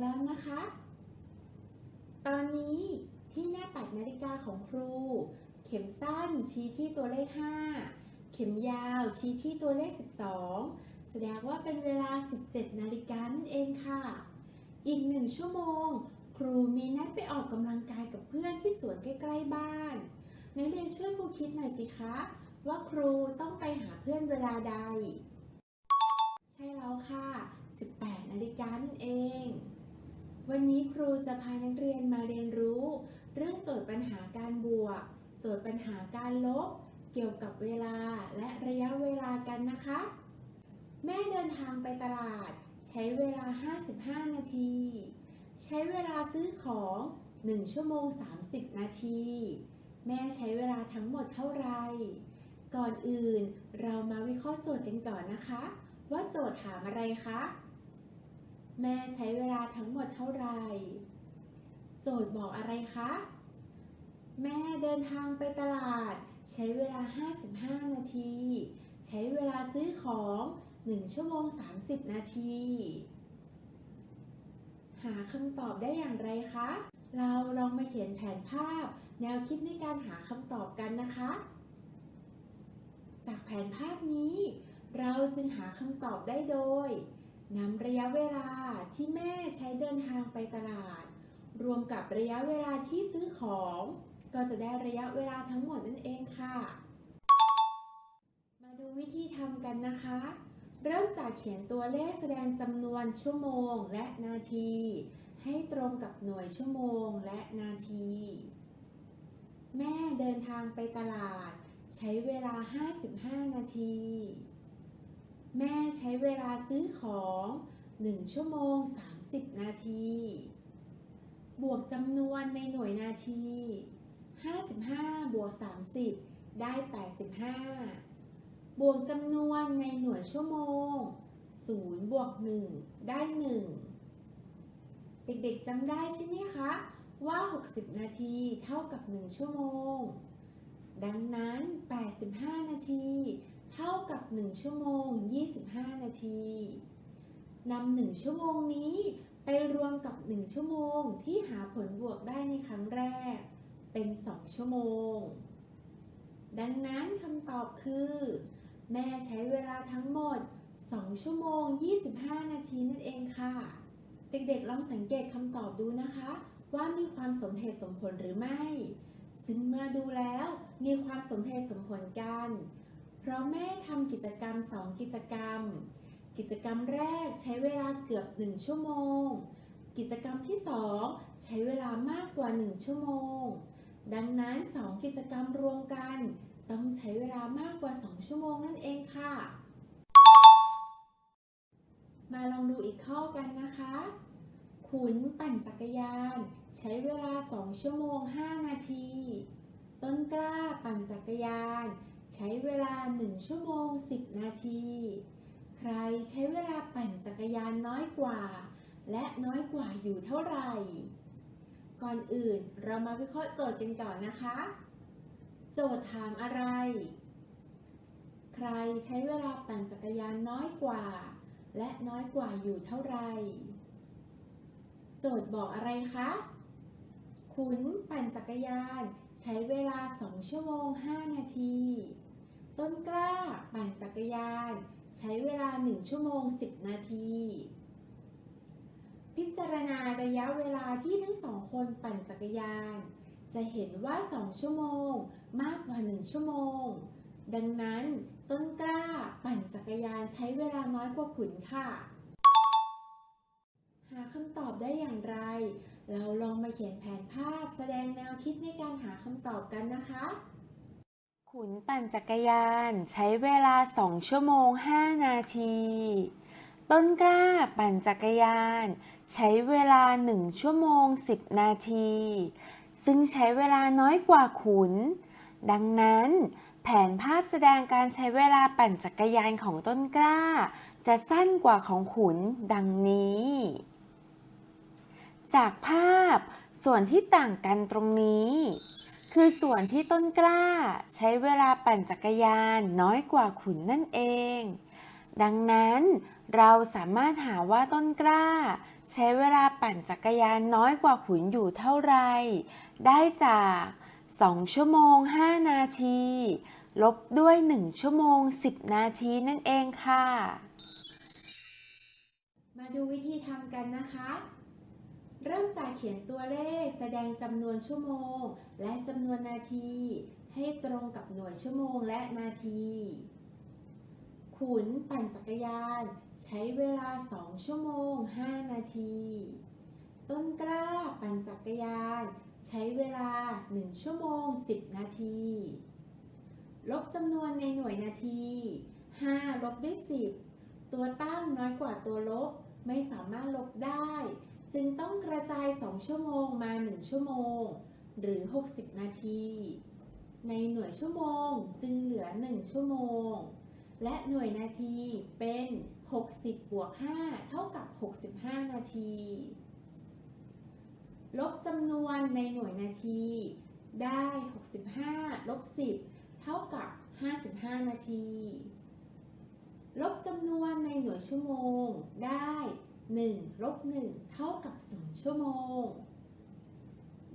แล้วนะคะ ตอนนี้ที่หน้าปัดนาฬิกาของครู เข็มสั้นชี้ที่ตัวเลข 5 เข็มยาวชี้ที่ตัวเลข 12 แสดงว่าเป็นเวลา 17 นาฬิกานั่นเองค่ะ อีกหนึ่งชั่วโมง ครูมีนัดไปออกกำลังกายกับเพื่อนที่สวนใกล้ๆบ้านนักเรียนช่วยครูคิดหน่อยสิคะ ว่าครูต้องไปหาเพื่อนเวลาใด ใช่แล้วค่ะ 18 นาฬิกานั่นเอง วันนี้ครูจะพานักเรียนมาเรียนรู้ เรื่องโจทย์ปัญหาการบวก โจทย์ปัญหาการลบ เกี่ยวกับเวลาและระยะเวลากันนะคะ แม่เดินทางไปตลาด ใช้เวลา 55 นาที ใช้เวลาซื้อของ 1 ชั่วโมง 30 นาที แม่ใช้เวลาทั้งหมดเท่าไหร่ ก่อนอื่นเรามาวิเคราะห์โจทย์กันก่อนนะคะ ว่าโจทย์ถามอะไรคะ แม่ใช้เวลาทั้งหมดเท่าไหร่ โจทย์บอกอะไรคะ แม่เดินทางไปตลาด ใช้เวลา 55 นาที ใช้เวลาซื้อของ 1 ชั่วโมง 30 นาที หาคำตอบได้อย่างไรคะ เราลองมาเขียนแผนภาพ แนวคิดในการหาคำตอบกันนะคะ จากแผนภาพนี้ เราจึงหาคำตอบได้โดย นำระยะเวลาที่แม่ใช้เดินทางไปตลาด รวมกับระยะเวลาที่ซื้อของ ก็จะได้ระยะเวลาทั้งหมดนั่นเองค่ะ มาดูวิธีทำกันนะคะ เริ่มจากเขียนตัวเลขแสดงจำนวนชั่วโมงและนาที ให้ตรงกับหน่วยชั่วโมงและนาที แม่เดินทางไปตลาด ใช้เวลา 55 นาที แม่ใช้เวลาซื้อของ 1 ชั่วโมง 30 นาที บวกจำนวนในหน่วยนาที 55 บวก 30 ได้ 85 บวกจำนวนในหน่วยชั่วโมง 0 บวก 1 ได้ 1 เด็กๆจำได้ใช่ไหมคะว่า 60 นาทีเท่ากับ 1 ชั่วโมง ดังนั้น 85 นาที เท่ากับ 1 ชั่วโมง 25 นาทีนำ1ชั่วโมงนี้ไปรวมกับ 1 ชั่วโมงที่หาผลบวกได้ในครั้งแรก เป็น 2 ชั่วโมง ดังนั้นคำตอบคือ แม่ใช้เวลาทั้งหมด 2 ชั่วโมง 25 นาทีนั่นเองค่ะ เด็กๆลองสังเกตคำตอบดูนะคะ ว่ามีความสมเหตุสมผลหรือไม่ ซึ่งเมื่อดูแล้วมีความสมเหตุสมผลกัน เพราะแม่ทำกิจกรรม 2 กิจกรรม กิจกรรมแรกใช้เวลาเกือบ 1 ชั่วโมง กิจกรรมที่ 2 ใช้เวลามากกว่า 1 ชั่วโมง ดังนั้น 2 กิจกรรมรวมกัน ต้องใช้เวลามากกว่า 2 ชั่วโมงนั่นเองค่ะ มาลองดูอีกข้อกันนะคะ ขุนปั่นจักรยาน ใช้เวลา 2 ชั่วโมง 5 นาที ต้นกล้าปั่นจักรยาน ใช้เวลา 1 ชั่วโมง 10 นาที ใครใช้เวลาปั่นจักรยานน้อยกว่า และน้อยกว่าอยู่เท่าไหร่ ก่อนอื่นเรามาวิเคราะห์โจทย์กันก่อนนะคะ โจทย์ถามอะไร ใครใช้เวลาปั่นจักรยานน้อยกว่า และน้อยกว่าอยู่เท่าไหร่โจทย์บอกอะไรคะ ขุนปั่นจักรยานใช้เวลา 2 ชั่วโมง 5 นาที ต้นกล้า ปั่นจักรยาน ใช้เวลา 1 ชั่วโมง 10 นาที พิจารณาระยะเวลาที่ทั้งสองคนปั่นจักรยาน จะเห็นว่า 2 ชั่วโมง มากกว่า 1 ชั่วโมง ดังนั้นต้นกล้าปั่นจักรยานใช้เวลาน้อยกว่าขุนค่ะ หาคำตอบได้อย่างไร เราลองมาเขียนแผนภาพแสดงแนวคิดในการหาคำตอบกันนะคะ ขุนปั่นจักรยานใช้เวลา 2 ชั่วโมง 5 นาที ต้นกล้าปั่นจักรยาน ใช้เวลา 1 ชั่วโมง 10 นาที ซึ่งใช้เวลาน้อยกว่าขุน ดังนั้น แผนภาพแสดงการใช้เวลาปั่นจักรยานของต้นกล้า จะสั้นกว่าของขุนดังนี้ จากภาพส่วนที่ต่างกันตรงนี้ คือส่วนที่ต้นกล้า ใช้เวลาปั่นจักรยานน้อยกว่าขุนนั่นเอง ดังนั้นเราสามารถหาว่าต้นกล้า ใช้เวลาปั่นจักรยานน้อยกว่าขุนอยู่เท่าไหรได้จาก 2 ชั่วโมง 5 นาที ลบด้วย 1 ชั่วโมง 10 นาทีนั่นเองค่ะ มาดูวิธีทำกันนะคะ เริ่มจากเขียนตัวเลขแสดงจำนวนชั่วโมง และจำนวนนาที ให้ตรงกับหน่วยชั่วโมงและนาที ขุนปั่นจักรยาน ใช้เวลา 2 ชั่วโมง 5 นาที ต้นกล้าปั่นจักรยาน ใช้เวลา 1 ชั่วโมง 10 นาที ลบจำนวนในหน่วยนาที 5 ลบด้วย 10 ตัวตั้งน้อยกว่าตัวลบไม่สามารถลบได้ จึงต้องกระจาย 2 ชั่วโมงมา 1 ชั่วโมง หรือ 60 นาที ในหน่วยชั่วโมงจึงเหลือ 1 ชั่วโมง และหน่วยนาทีเป็น 60 บวก 5 เท่ากับ 65 นาที ลบจำนวนในหน่วยนาที ได้ 65 ลบ 10 เท่ากับ 55 นาที ลบจำนวนในหน่วยชั่วโมงได้ 1ลบ1เท่ากับ 2 ชั่วโมง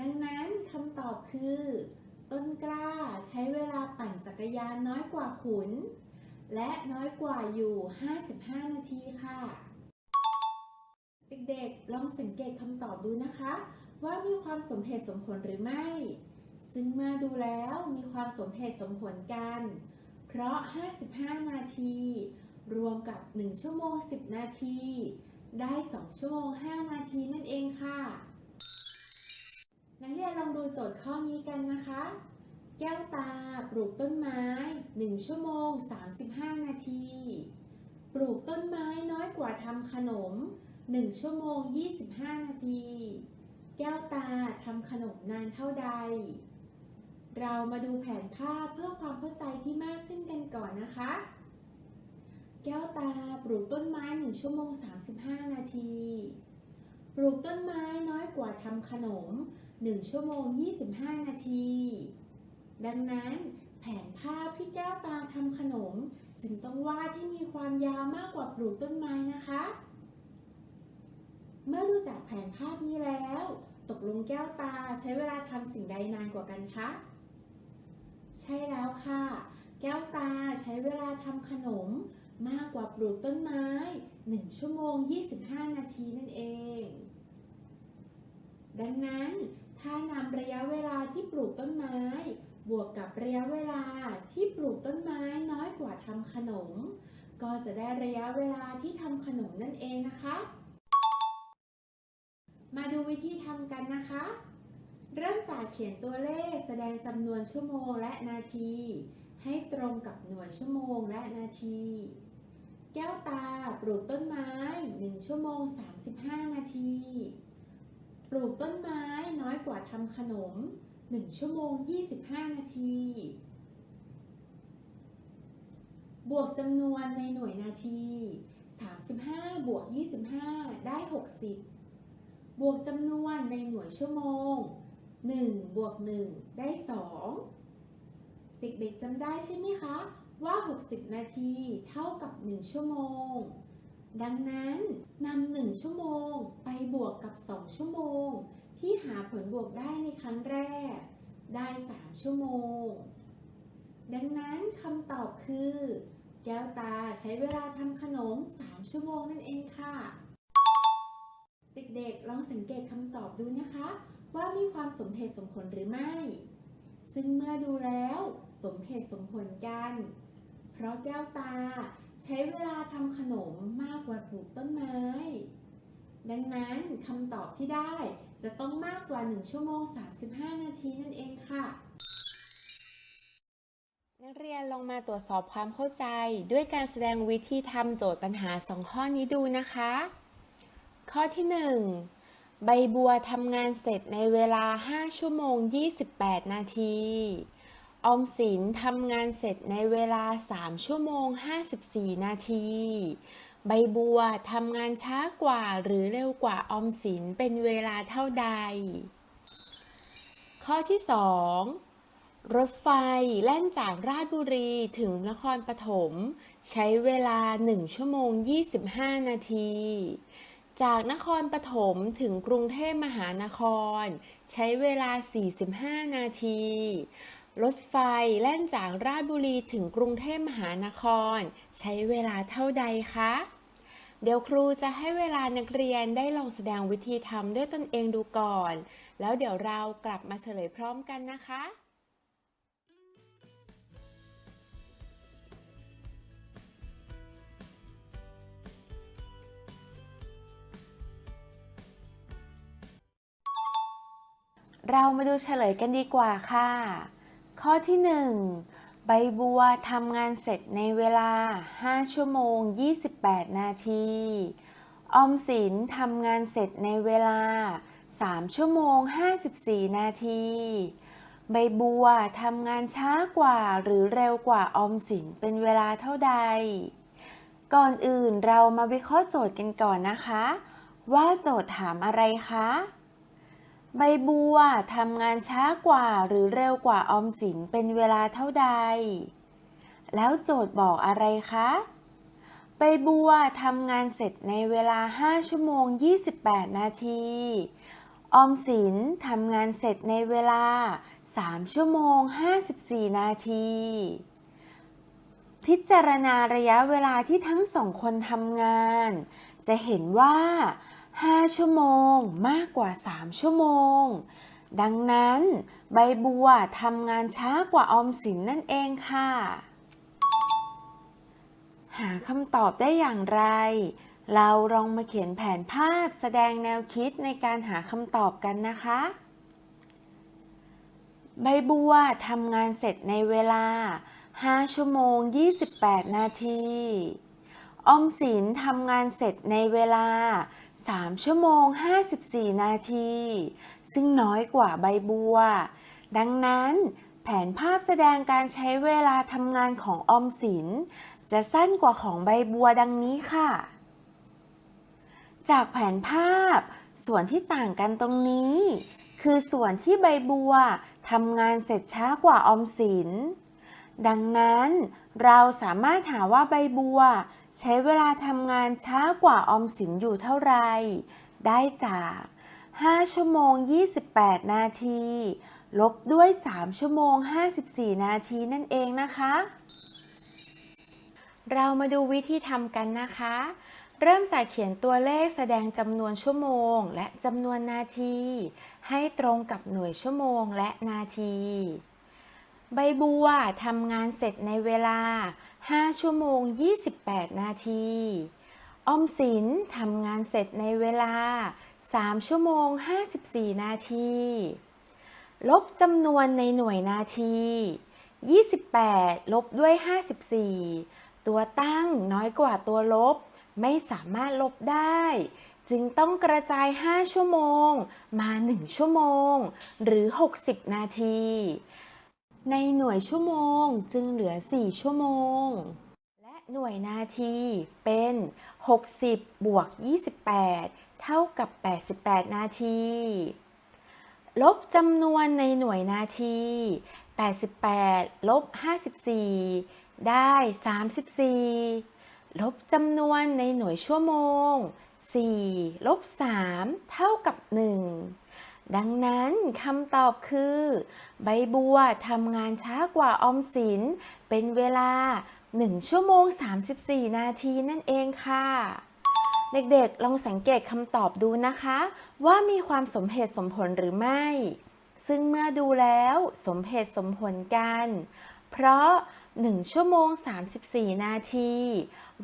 ดังนั้นคำตอบคือ ต้นกล้าใช้เวลาปั่นจักรยานน้อยกว่าขุน และน้อยกว่าอยู่ 55 นาทีค่ะ เด็กๆ ลองสังเกตคำตอบดูนะคะ ว่ามีความสมเหตุสมผลหรือไม่ ซึ่งเมื่อดูแล้วมีความสมเหตุสมผลกัน เพราะ 55 นาที รวมกับ 1 ชั่วโมง 10 นาที ได้ 2 ชั่วโมง 5 นาทีนั่นเองค่ะ นักเรียนลองดูโจทย์ข้อนี้กันนะคะ แก้วตาปลูกต้นไม้ 1 ชั่วโมง 35 นาที ปลูกต้นไม้น้อยกว่าทำขนม 1 ชั่วโมง 25 นาที แก้วตาทำขนมนานเท่าใด เรามาดูแผนภาพเพื่อความเข้าใจที่มากขึ้นกันก่อนนะคะ แก้วตาปลูกต้นไม้ 1 ชั่วโมง 35 นาที ปลูกต้นไม้น้อยกว่าทำขนม 1 ชั่วโมง 25 นาที ดังนั้นแผนภาพที่แก้วตาทำขนม จึงต้องวาดที่มีความยาวมากกว่าปลูกต้นไม้นะคะ เมื่อดูจากแผนภาพนี้แล้ว ตกลงแก้วตาใช้เวลาทำสิ่งใดนานกว่ากันคะ ใช่แล้วค่ะ แก้วตาใช้เวลาทำขนม มากกว่าปลูกต้นไม้ 1 ชั่วโมง 25 นาทีนั่นเอง ดังนั้น ถ้านำระยะเวลาที่ปลูกต้นไม้ บวกกับระยะเวลาที่ปลูกต้นไม้น้อยกว่าทำขนม ก็จะได้ระยะเวลาที่ทำขนมนั่นเองนะคะ มาดูวิธีทำกันนะคะ เริ่มจากเขียนตัวเลขแสดงจำนวนชั่วโมงและนาที ให้ตรงกับหน่วยชั่วโมงและนาที แก้วตาปลูกต้นไม้ 1 ชั่วโมง 35 นาที ปลูกต้นไม้น้อยกว่าทำขนม 1 ชั่วโมง 25 นาที บวกจำนวนในหน่วยนาที 35 บวก 25 ได้ 60 บวกจำนวนในหน่วยชั่วโมง 1 บวก 1 ได้ 2 เด็กๆจำได้ใช่ไหมคะว่า 60 นาทีเท่ากับ 1 ชั่วโมง ดังนั้นนำ1ชั่วโมงไปบวกกับ 2 ชั่วโมง ที่หาผลบวกได้ในครั้งแรก ได้ 3 ชั่วโมง ดังนั้นคำตอบคือ แก้วตาใช้เวลาทำขนม 3 ชั่วโมงนั่นเองค่ะ เด็กๆ ลองสังเกตคำตอบดูนะคะ ว่ามีความสมเหตุสมผลหรือไม่ ซึ่งเมื่อดูแล้ว สมเหตุสมผลกัน เพราะแก้วตาใช้เวลาทำขนมมากกว่าปลูกต้นไม้ ดังนั้นคำตอบที่ได้จะต้องมากกว่า 1 ชั่วโมง 35 นาทีนั่นเองค่ะ นักเรียนลองมาตรวจสอบความเข้าใจด้วยการแสดงวิธีทำโจทย์ปัญหา 2 ข้อนี้ดูนะคะ ข้อที่ 1 ใบบัวทำงานเสร็จในเวลา 5 ชั่วโมง 28 นาที ออมสินทำงานเสร็จในเวลา 3 ชั่วโมง 54 นาที ใบบัวทำงานช้ากว่าหรือเร็วกว่าออมสินเป็นเวลาเท่าใด ข้อที่ 2 รถไฟแล่นจากราชบุรีถึงนครปฐมใช้เวลา 1 ชั่วโมง 25 นาที จากนครปฐมถึงกรุงเทพมหานคร ใช้เวลา 45 นาที รถไฟแล่นจากราชบุรีถึงกรุงเทพมหานคร ใช้เวลาเท่าใดคะ เดี๋ยวครูจะให้เวลานักเรียนได้ลองแสดงวิธีทำด้วยตนเองดูก่อน แล้วเดี๋ยวเรากลับมาเฉลยพร้อมกันนะคะเรามาดูเฉลยกันดีกว่าค่ะ ข้อที่ 1 ใบบัวทำงานเสร็จในเวลา 5 ชั่วโมง 28 นาที ออมสินทำงานเสร็จในเวลา 3 ชั่วโมง 54 นาที ใบบัวทำงานช้ากว่าหรือเร็วกว่าออมสินเป็นเวลาเท่าใด ก่อนอื่นเรามาวิเคราะห์โจทย์กันก่อนนะคะ ว่าโจทย์ถามอะไรคะ ใบบัวทำงานช้ากว่าหรือเร็วกว่าออมสินเป็นเวลาเท่าใด แล้วโจทย์บอกอะไรคะ ใบบัวทำงานเสร็จในเวลา 5 ชั่วโมง 28 นาที ออมสินทำงานเสร็จในเวลา 3 ชั่วโมง 54 นาที พิจารณาระยะเวลาที่ทั้งสองคนทำงาน จะเห็นว่า 5 ชั่วโมงมากกว่า 3 ชั่วโมง ดังนั้น ใบบัวทำงานช้ากว่าออมสินนั่นเองค่ะ หาคำตอบได้อย่างไร เราลองมาเขียนแผนภาพแสดงแนวคิดในการหาคำตอบกันนะคะ ใบบัวทำงานเสร็จในเวลา 5 ชั่วโมง 28 นาที ออมสินทำงานเสร็จในเวลา 3 ชั่วโมง 54 นาที ซึ่งน้อยกว่าใบบัว ดังนั้นแผนภาพแสดงการใช้เวลาทำงานของออมสิน จะสั้นกว่าของใบบัวดังนี้ค่ะ จากแผนภาพ ส่วนที่ต่างกันตรงนี้ คือส่วนที่ใบบัวทำงานเสร็จช้ากว่าออมสิน ดังนั้นเราสามารถหาว่าใบบัว ใช้เวลาทำงานช้ากว่าออมสินอยู่เท่าไรได้จาก 5 ชั่วโมง 28 นาที ลบด้วย 3 ชั่วโมง 54 นาทีนั่นเองนะคะ เรามาดูวิธีทำกันนะคะ เริ่มจากเขียนตัวเลขแสดงจำนวนชั่วโมงและจำนวนนาที ให้ตรงกับหน่วยชั่วโมงและนาที ใบบัวทำงานเสร็จในเวลา 5 ชั่วโมง 28 นาที ออมสินทำงานเสร็จในเวลา 3 ชั่วโมง 54 นาที ลบจำนวนในหน่วยนาที 28 ลบด้วย 54 ตัวตั้งน้อยกว่าตัวลบ ไม่สามารถลบได้ จึงต้องกระจาย 5 ชั่วโมง มา 1 ชั่วโมง หรือ 60 นาที ในหน่วยชั่วโมงจึงเหลือ 4 ชั่วโมง และหน่วยนาทีเป็น 60 บวก 28 เท่ากับ 88 นาที ลบจำนวนในหน่วยนาที 88 ลบ 54 ได้ 34 ลบจำนวนในหน่วยชั่วโมง 4 ลบ 3 เท่ากับ 1 ดังนั้นคำตอบคือ ใบบัวทำงานช้ากว่าออมสิน เป็นเวลา 1 ชั่วโมง 34 นาทีนั่นเองค่ะ เด็กๆ ลองสังเกตคำตอบดูนะคะ ว่ามีความสมเหตุสมผลหรือไม่ ซึ่งเมื่อดูแล้วสมเหตุสมผลกัน เพราะ 1 ชั่วโมง 34 นาที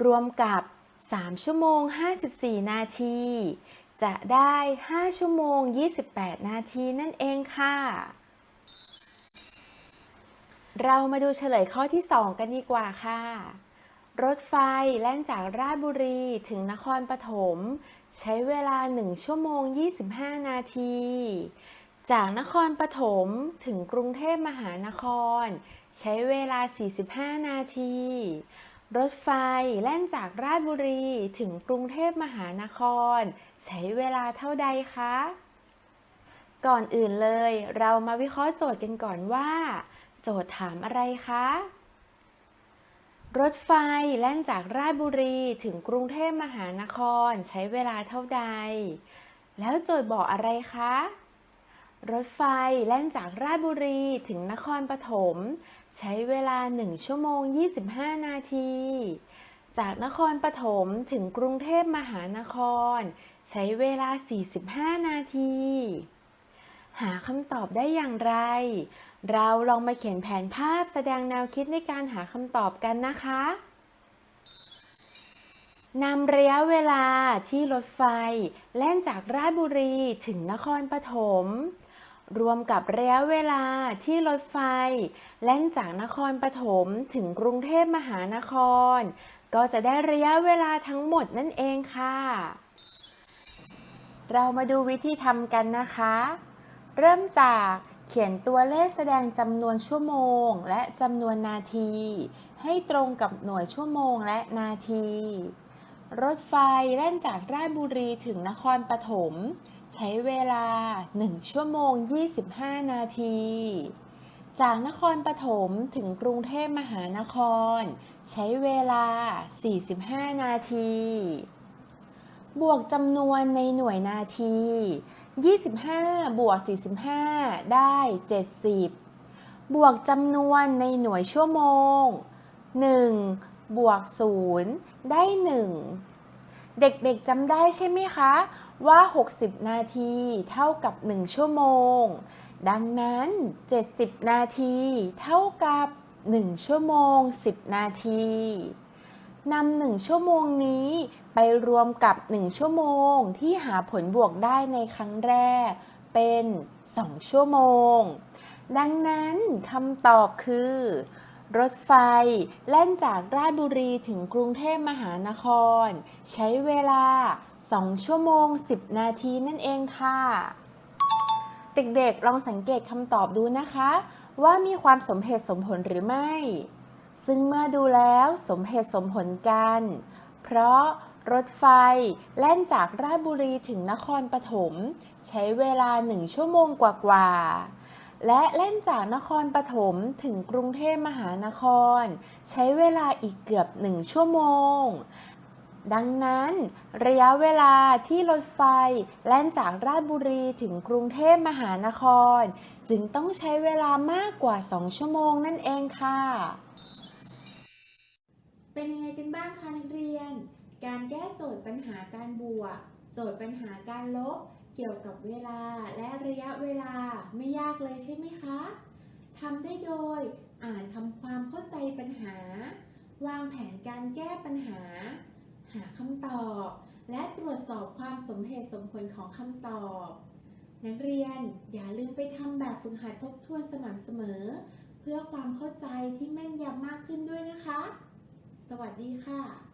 รวมกับ 3 ชั่วโมง 54 นาที จะได้ 5 ชั่วโมง 28 นาทีนั่นเองค่ะ เรามาดูเฉลยข้อที่ 2 กันดีกว่าค่ะ รถไฟแล่นจากราชบุรีถึงนครปฐมใช้เวลา 1 ชั่วโมง 25 นาที จากนครปฐมถึงกรุงเทพมหานคร ใช้เวลา 45 นาทีรถไฟแล่นจากราชบุรีถึงกรุงเทพมหานคร ใช้เวลาเท่าใดคะ ก่อนอื่นเลย เรามาวิเคราะห์โจทย์กันก่อนว่า โจทย์ถามอะไรคะ รถไฟแล่นจากราชบุรีถึงกรุงเทพมหานคร ใช้เวลาเท่าใด แล้วโจทย์บอกอะไรคะ รถไฟแล่นจากราชบุรีถึงนครปฐมใช้เวลา 1 ชั่วโมง 25 นาที จากนครปฐมถึงกรุงเทพมหานคร ใช้เวลา 45 นาที หาคำตอบได้อย่างไร เราลองมาเขียนแผนภาพแสดงแนวคิดในการหาคำตอบกันนะคะนำระยะเวลาที่รถไฟ แล่นจากราชบุรีถึงนครปฐม รวมกับระยะเวลาที่รถไฟ แล่นจากนครปฐมถึงกรุงเทพมหานคร ก็จะได้ระยะเวลาทั้งหมดนั่นเองค่ะ เรามาดูวิธีทำกันนะคะ เริ่มจากเขียนตัวเลขแสดงจำนวนชั่วโมง และจำนวนนาที ให้ตรงกับหน่วยชั่วโมงและนาที รถไฟแล่นจากราชบุรีถึงนครปฐมใช้เวลา 1 ชั่วโมง 25 นาที จากนครปฐมถึงกรุงเทพมหานคร ใช้เวลา 45 นาที บวกจำนวนในหน่วยนาที 25 บวก 45 ได้ 70 บวกจำนวนในหน่วยชั่วโมง 1 บวก 0 ได้ 1 เด็กๆจำได้ใช่ไหมคะ ว่า 60 นาทีเท่ากับ 1 ชั่วโมง ดังนั้น 70 นาทีเท่ากับ 1 ชั่วโมง 10 นาทีนำหนึ่งชั่วโมงนี้ ไปรวมกับ 1 ชั่วโมงที่หาผลบวกได้ในครั้งแรก เป็น 2 ชั่วโมง ดังนั้นคำตอบคือ รถไฟแล่นจากราชบุรีถึงกรุงเทพมหานคร ใช้เวลา 2 ชั่วโมง 10 นาทีนั่นเองค่ะ เด็กๆ ลองสังเกตคำตอบดูนะคะ ว่ามีความสมเหตุสมผลหรือไม่ ซึ่งเมื่อดูแล้วสมเหตุสมผลกัน เพราะรถไฟ แล่นจากราชบุรีถึงนครปฐม ใช้เวลา1ชั่วโมงกว่าๆ และเล่นจากนครปฐมถึงกรุงเทพมหานคร ใช้เวลาอีกเกือบ1ชั่วโมง ดังนั้น ระยะเวลาที่รถไฟ แล่นจากราชบุรีถึงกรุงเทพมหานคร จึงต้องใช้เวลามากกว่า 2 ชั่วโมงนั่นเองค่ะ เป็นยังไงกันบ้างคะนักเรียน การแก้โจทย์ปัญหาการบวก โจทย์ปัญหาการลบ เกี่ยวกับเวลาและระยะเวลาไม่ยากเลยใช่ไหมคะทำได้โดยอ่านทำความเข้าใจปัญหา วางแผนการแก้ปัญหา หาคำตอบ และตรวจสอบความสมเหตุสมผลของคำตอบ นักเรียนอย่าลืมไปทำแบบฝึกหัดทบทวนสม่ำเสมอ เพื่อความเข้าใจที่แม่นยำมากขึ้นด้วยนะคะ สวัสดีค่ะ